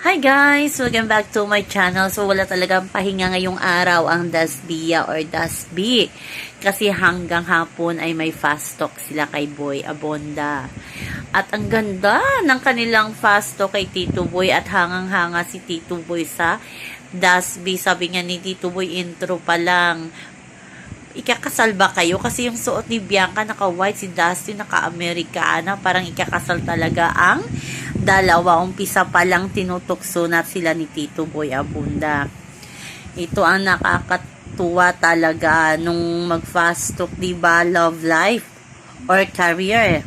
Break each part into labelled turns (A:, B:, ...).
A: Hi guys! Welcome back to my channel. So wala talagang pahinga ngayong araw ang Dasbia or Dasbi. Kasi hanggang hapon ay may fast talk sila kay Boy Abonda. At ang ganda ng kanilang fast talk kay Tito Boy at hangang-hanga si Tito Boy sa Dasbi. Sabi nga ni Tito Boy intro pa lang ikakasal ba kayo? Kasi yung suot ni Bianca naka-white, si Dusty naka-Amerikana. Parang ikakasal talaga ang dalawa. Umpisa pa lang tinutokso na sila ni Tito Boy Abunda. Ito ang nakakatuwa talaga nung mag-fast talk, diba? Love life or career.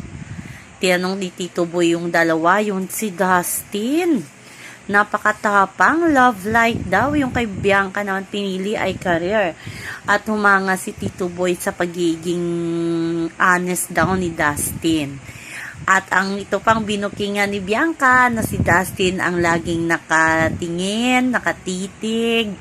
A: Tinanong ni Tito Boy yung dalawa, yung si Dustin. Napakatapang, love life daw. Yung kay Bianca naman pinili ay career. At humanga si Tito Boy sa pagiging honest daw ni Dustin. At ang ito pang binukingan ni Bianca na si Dustin ang laging nakatingin, nakatitig,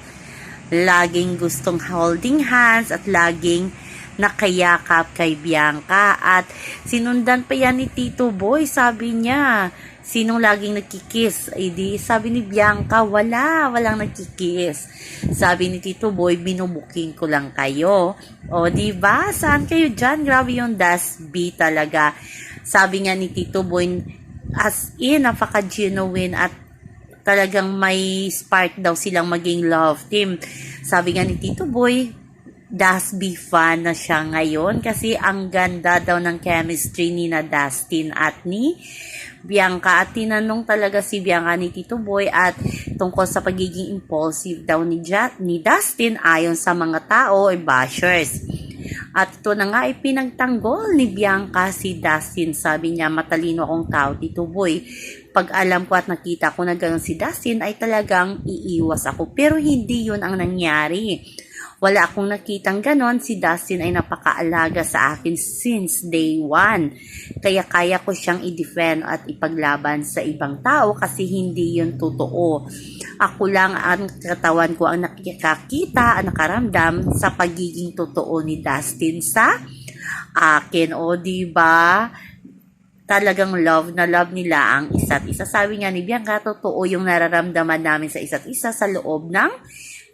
A: laging gustong holding hands at laging nakayakap kay Bianca. At sinundan pa yan ni Tito Boy, sabi niya, sinong laging nagkikis? Ay di, sabi ni Bianca, wala, walang nagkikis. Sabi ni Tito Boy, binubuking ko lang kayo. O, di ba? Saan kayo dyan? Grabe yung Das B talaga. Sabi nga ni Tito Boy, as in, napaka-genuine at talagang may spark daw silang maging love team. Sabi nga ni Tito Boy, Dasby fan na siya ngayon kasi ang ganda daw ng chemistry ni na Dustin at ni Bianca at tinanong talaga si Bianca ni Tito Boy at tungkol sa pagiging impulsive daw ni, ja- ni Dustin ayon sa mga tao ay bashers. At ito na nga ay pinagtanggol ni Bianca si Dustin. Sabi niya, matalino akong tao, Tito Boy. Pag alam ko at nakita ko na gano'n si Dustin, ay talagang iiwas ako. Pero hindi yun ang nangyari. Wala akong nakitang ganon. Si Dustin ay napakaalaga sa akin since day one. Kaya kaya ko siyang i-defend at ipaglaban sa ibang tao kasi hindi yun totoo. Ako lang ang katawan ko ang nakikakita, ang nakaramdam sa pagiging totoo ni Dustin sa akin. O, di ba? Talagang love na love nila ang isa't isa. Sabi nga ni Bianca, totoo yung nararamdaman namin sa isa't isa sa loob ng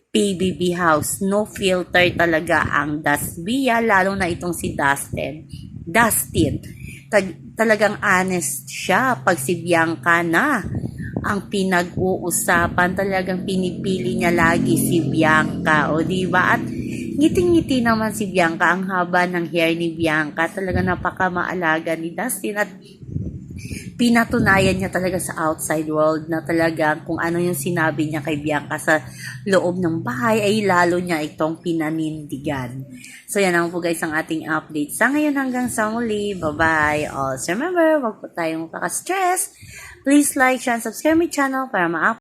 A: PBB House. No filter talaga ang Dasbia, lalo na itong si Dustin. Dustin. Tag- talagang honest siya pag si Bianca na ang pinag-uusapan. Talagang pinipili niya lagi si Bianca. O di ba? At ngiting-ngiti naman si Bianca. Ang haba ng hair ni Bianca. Talaga napaka-maalaga ni Dustin. At pinatunayan niya talaga sa outside world na talaga kung ano yung sinabi niya kay Bianca sa loob ng bahay ay lalo niya itong pinanindigan. So yan ang po guys ang ating update. Sa ngayon hanggang sa muli. Bye-bye. Also remember, wag po tayong makastress. Please like, and subscribe my channel para ma